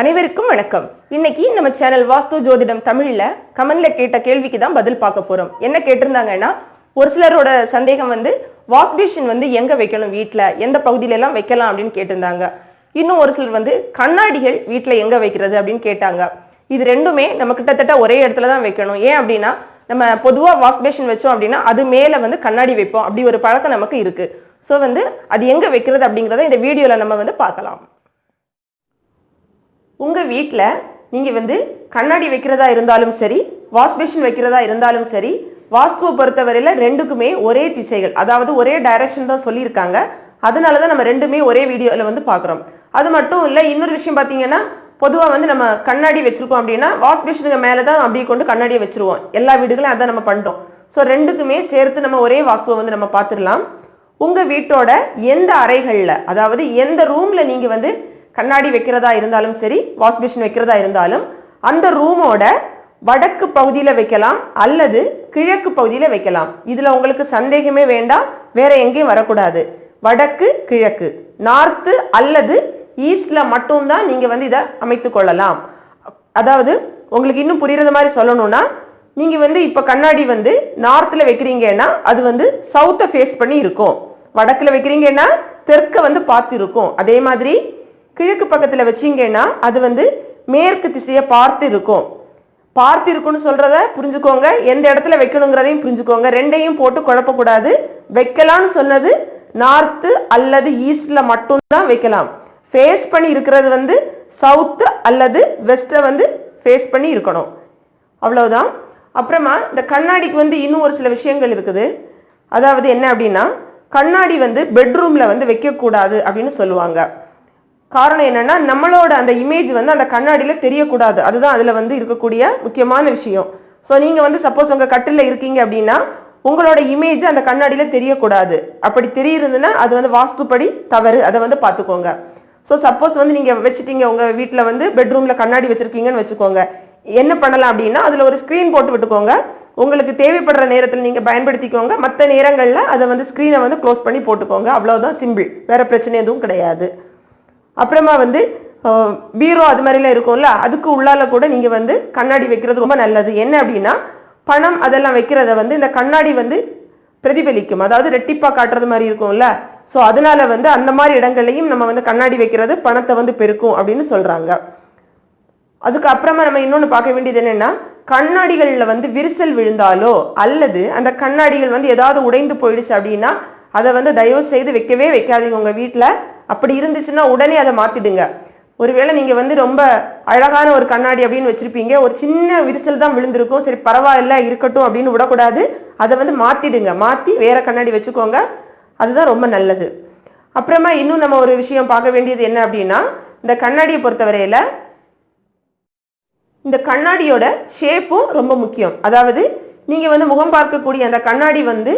அனைவருக்கும் வணக்கம். இன்னைக்கு நம்ம சேனல் வாஸ்து ஜோதிடம் தமிழ்ல கமெண்ட்ல கேட்ட கேள்விக்கு தான் பதில் பார்க்க போறோம். என்ன கேட்டிருந்தாங்கன்னா ஒரு சிலரோட சந்தேகம் வந்து வாஷ் பேஷன் வந்து எங்க வைக்கணும் வீட்டில் எந்த பகுதியில எல்லாம் வைக்கலாம் அப்படின்னு கேட்டிருந்தாங்க. இன்னும் ஒரு சிலர் வந்து கண்ணாடிகள் வீட்டில் எங்க வைக்கிறது அப்படின்னு கேட்டாங்க. இது ரெண்டுமே நம்ம கிட்டத்தட்ட ஒரே இடத்துல தான் வைக்கணும். ஏன் அப்படின்னா நம்ம பொதுவா வாஷ் பேஷன் வச்சோம் அப்படின்னா அது மேல வந்து கண்ணாடி வைப்போம். அப்படி ஒரு பழக்கம் நமக்கு இருக்கு. ஸோ வந்து அது எங்க வைக்கிறது அப்படிங்கிறத இந்த வீடியோல நம்ம வந்து பார்க்கலாம். உங்கள் வீட்டில் நீங்கள் வந்து கண்ணாடி வைக்கிறதா இருந்தாலும் சரி வாஷ் வைக்கிறதா இருந்தாலும் சரி வாஸ்துவை பொறுத்தவரையில் ரெண்டுக்குமே ஒரே திசைகள். அதாவது ஒரே டைரக்ஷன் தான் சொல்லியிருக்காங்க. அதனால தான் நம்ம ரெண்டுமே ஒரே வீடியோவில் வந்து பார்க்குறோம். அது மட்டும் இல்லை இன்னொரு விஷயம் பார்த்தீங்கன்னா பொதுவாக வந்து நம்ம கண்ணாடி வச்சிருக்கோம் அப்படின்னா வாஷ் மேலே தான் அப்படியே கொண்டு கண்ணாடியை வச்சிருவோம். எல்லா வீடுகளையும் அதான் நம்ம பண்ணிட்டோம். ஸோ ரெண்டுக்குமே சேர்த்து நம்ம ஒரே வாஸ்துவை வந்து நம்ம பார்த்துடலாம். உங்கள் வீட்டோட எந்த அறைகளில் அதாவது எந்த ரூமில் நீங்கள் வந்து கண்ணாடி வைக்கிறதா இருந்தாலும் சரி வாஷ் மிஷின் வைக்கிறதா இருந்தாலும் அந்த ரூமோட வடக்கு பகுதியில் வைக்கலாம் அல்லது கிழக்கு பகுதியில் வைக்கலாம். இதில் உங்களுக்கு சந்தேகமே வேண்டாம் வேற எங்கேயும் வரக்கூடாது. வடக்கு கிழக்கு நார்த்து அல்லது ஈஸ்டில் மட்டும்தான் நீங்கள் வந்து இதை அமைத்து கொள்ளலாம். அதாவது உங்களுக்கு இன்னும் புரியுறது மாதிரி சொல்லணும்னா நீங்கள் வந்து இப்போ கண்ணாடி வந்து நார்த்தில் வைக்கிறீங்கன்னா அது வந்து சவுத்தை ஃபேஸ் பண்ணி இருக்கும். வடக்கில் வைக்கிறீங்கன்னா தெற்க வந்து பார்த்து இருக்கும் அதே மாதிரி கிழக்கு பக்கத்துல வச்சீங்கன்னா அது வந்து மேற்கு திசையை பார்த்து இருக்கும் பார்த்து இருக்கும்னு சொல்றத புரிஞ்சுக்கோங்க. எந்த இடத்துல வைக்கணுங்கிறதையும் புரிஞ்சுக்கோங்க. ரெண்டையும் போட்டு குழப்பக்கூடாது. வைக்கலாம்னு சொன்னது நார்த்து அல்லது ஈஸ்ட்ல மட்டும்தான் வைக்கலாம். ஃபேஸ் பண்ணி இருக்கிறது வந்து சவுத்து அல்லது வெஸ்ட்டை வந்து ஃபேஸ் பண்ணி இருக்கணும். அவ்வளவுதான். அப்புறமா இந்த கண்ணாடிக்கு வந்து இன்னும் ஒரு சில விஷயங்கள் இருக்குது. அதாவது என்ன அப்படின்னா கண்ணாடி வந்து பெட்ரூம்ல வந்து வைக்கக்கூடாது அப்படின்னு சொல்லுவாங்க. காரணம் என்னன்னா நம்மளோட அந்த இமேஜ் வந்து அந்த கண்ணாடியில தெரியக்கூடாது. அதுதான் அதுல வந்து இருக்கக்கூடிய முக்கியமான விஷயம். ஸோ நீங்க வந்து சப்போஸ் உங்க கட்டில இருக்கீங்க அப்படின்னா உங்களோட இமேஜ் அந்த கண்ணாடியில தெரியக்கூடாது. அப்படி தெரியுதுன்னா அது வந்து வாஸ்துப்படி தவறு. அதை வந்து பார்த்துக்கோங்க. ஸோ சப்போஸ் வந்து நீங்க வச்சுட்டீங்க உங்க வீட்டில் வந்து பெட்ரூம்ல கண்ணாடி வச்சிருக்கீங்கன்னு வச்சுக்கோங்க. என்ன பண்ணலாம் அப்படின்னா அதுல ஒரு ஸ்க்ரீன் போட்டு விட்டுக்கோங்க. உங்களுக்கு தேவைப்படுற நேரத்தில் நீங்க பயன்படுத்திக்கோங்க. மற்ற நேரங்களில் அதை வந்து ஸ்க்ரீனை வந்து க்ளோஸ் பண்ணி போட்டுக்கோங்க. அவ்வளவுதான் சிம்பிள் வேற பிரச்சனை எதுவும் கிடையாது. அப்புறமா வந்து பீரோ அது மாதிரிலாம் இருக்கும்ல அதுக்கு உள்ளால கூட நீங்க வந்து கண்ணாடி வைக்கிறது ரொம்ப நல்லது. என்ன அப்படின்னா பணம் அதெல்லாம் வைக்கிறத வந்து இந்த கண்ணாடி வந்து பிரதிபலிக்கும். அதாவது ரெட்டிப்பா காட்டுறது மாதிரி இருக்கும்ல. ஸோ அதனால வந்து அந்த மாதிரி இடங்கள்லையும் நம்ம வந்து கண்ணாடி வைக்கிறது பணத்தை வந்து பெருக்கும் அப்படின்னு சொல்றாங்க. அதுக்கப்புறமா நம்ம இன்னொன்று பார்க்க வேண்டியது என்னன்னா கண்ணாடிகளில் வந்து விரிசல் விழுந்தாலோ அல்லது அந்த கண்ணாடிகள் வந்து ஏதாவது உடைந்து போயிடுச்சு அப்படின்னா அதை வந்து தயவு செய்து வைக்கவே வைக்காதீங்க உங்க வீட்டில் அப்படி இருந்துச்சுன்னா உடனே அதை மாத்திடுங்க. ஒருவேளை நீங்க வந்து ரொம்ப அழகான ஒரு கண்ணாடி அப்படின்னு வச்சிருப்பீங்க. ஒரு சின்ன விரிசல் தான் விழுந்திருக்கும். சரி பரவாயில்ல இருக்கட்டும் அப்படின்னு விடக்கூடாது. அதை வந்து மாத்திடுங்க. மாத்தி வேற கண்ணாடி வச்சுக்கோங்க. அதுதான் ரொம்ப நல்லது. அப்புறமா இன்னும் நம்ம ஒரு விஷயம் பார்க்க வேண்டியது என்ன அப்படின்னா இந்த கண்ணாடியை பொறுத்தவரையில இந்த கண்ணாடியோட ஷேப்பும் ரொம்ப முக்கியம். அதாவது நீங்க வந்து முகம் பார்க்கக்கூடிய அந்த கண்ணாடி வந்து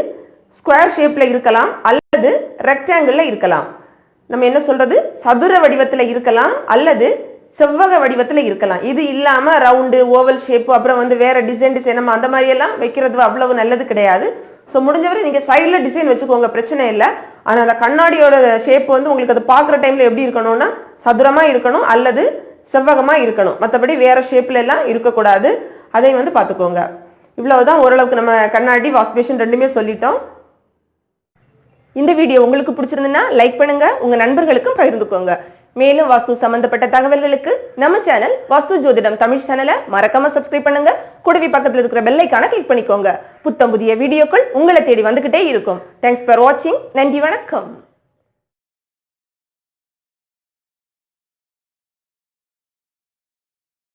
ஸ்கொயர் ஷேப்ல இருக்கலாம். அல்லது ரெக்டாங்கிள்ல இருக்கலாம். நம்ம என்ன சொல்றது? சதுர வடிவத்துல இருக்கலாம் அல்லது செவ்வக வடிவத்துல இருக்கலாம். இது இல்லாம ரவுண்டு ஓவல் ஷேப்பு அப்புறம் வந்து வேற டிசைன் டிசைன் நம்ம அந்த மாதிரி எல்லாம் வைக்கிறது அவ்வளவு நல்லது கிடையாது. ஸோ முடிஞ்சவரை நீங்க சைட்ல டிசைன் வச்சுக்கோங்க பிரச்சனை இல்லை. ஆனா அந்த கண்ணாடியோட ஷேப் வந்து உங்களுக்கு அது பார்க்குற டைம்ல எப்படி இருக்கணும்னா சதுரமா இருக்கணும் அல்லது செவ்வகமா இருக்கணும். மற்றபடி வேற ஷேப்ல எல்லாம் இருக்கக்கூடாது. அதையும் வந்து பார்த்துக்கோங்க. இவ்வளவுதான் ஓரளவுக்கு நம்ம கண்ணாடி வாஷ் பேஷன் ரெண்டுமே சொல்லிட்டோம். இந்த வீடியோ உங்களுக்கு பிடிச்சிருந்துன்னா லைக் பண்ணுங்க உங்க நண்பர்களுக்கும் பகிர்ந்துக்கோங்க. மேலும் வாஸ்து சம்பந்தப்பட்ட தகவல்களுக்கு நம்ம சேனல் வாஸ்து ஜோதிடம் தமிழ் சேனலை மறக்காம சப்ஸ்கிரைப் பண்ணுங்க. கூடவே பக்கத்துல இருக்கிற பெல்லைக்கான கிளிக் பண்ணிக்கோங்க. புத்தம் புதிய வீடியோக்கள் உங்களை தேடி வந்துகிட்டே இருக்கும். தேங்க்ஸ் ஃபார் வாட்சிங் நன்றி வணக்கம்.